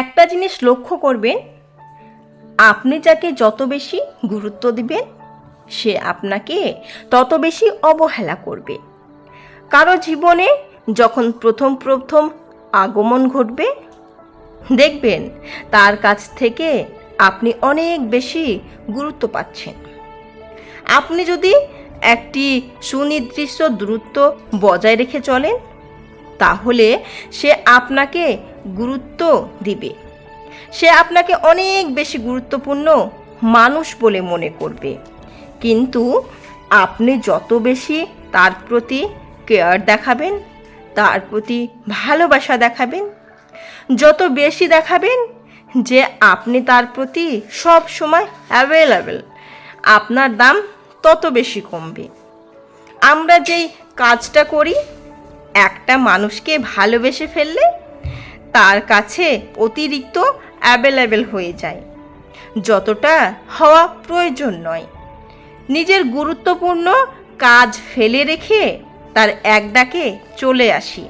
একটা জিনিস লক্ষ্য করবেন, আপনি যাকে যত বেশি গুরুত্ব দিবেন, সে আপনাকে তত বেশি অবহেলা করবে। কারও জীবনে যখন প্রথম প্রথম আগমন ঘটবে, দেখবেন তার কাছ থেকে আপনি অনেক বেশি গুরুত্ব পাচ্ছেন। আপনি যদি একটি সুনির্দিষ্ট দূরত্ব বজায় রেখে চলেন তাহলে সে আপনাকে গুরুত্ব দিবে। সে আপনাকে অনেক বেশি গুরুত্বপূর্ণ মানুষ বলে মনে করবে। কিন্তু আপনি যত বেশি তার প্রতি কেয়ার দেখাবেন, তার প্রতি ভালোবাসা দেখাবেন, যত বেশি দেখাবেন যে আপনি তার প্রতি সব সময় অ্যাভেলেবেল আপনার দাম তত বেশি কমবে। আমরা যেই কাজটা করি একটা মানুষকে ভালোবেসে ফেললে তার কাছে অতিরিক্ত অ্যাভেলেবেল হয়ে যায়। যতটা হওয়া প্রয়োজন নয়। নিজের গুরুত্বপূর্ণ কাজ ফেলে রেখে তার এক ডাকে চলে আসি।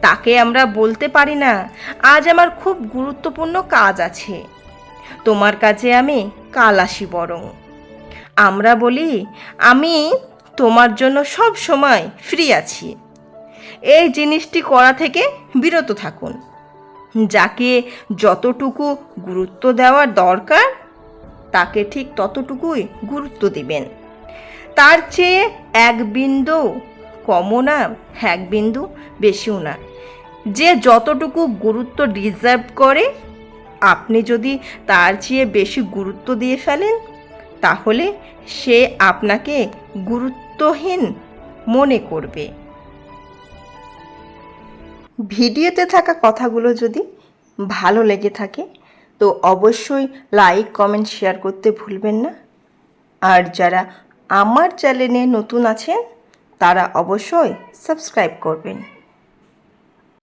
তাকে আমরা বলতে পারি না, আজ আমার খুব গুরুত্বপূর্ণ কাজ আছে। তোমার কাছে আমি কাল আসি বরং। আমরা বলি, আমি তোমার জন্য সব সময় ফ্রি আছি। এই জিনিসটি করা থেকে বিরত থাকুন। যাকে যতটুকু গুরুত্ব দেওয়ার দরকার, তাকে ঠিক ততটুকুই গুরুত্ব দিবেন। তার চেয়ে এক বিন্দু কমও না, এক বিন্দু বেশিও না। যে যতটুকু গুরুত্ব ডিজার্ভ করে, আপনি যদি তার চেয়ে বেশি গুরুত্ব দিয়ে ফেলেন, তাহলে সে আপনাকে গুরুত্বহীন মনে করবে। ভিডিওতে থাকা কথাগুলো যদি ভালো লেগে থাকে, তো অবশ্যই লাইক কমেন্ট শেয়ার করতে ভুলবেন না। আর যারা আমার চ্যানেলে নতুন আছেন, তারা অবশ্যই সাবস্ক্রাইব করবেন।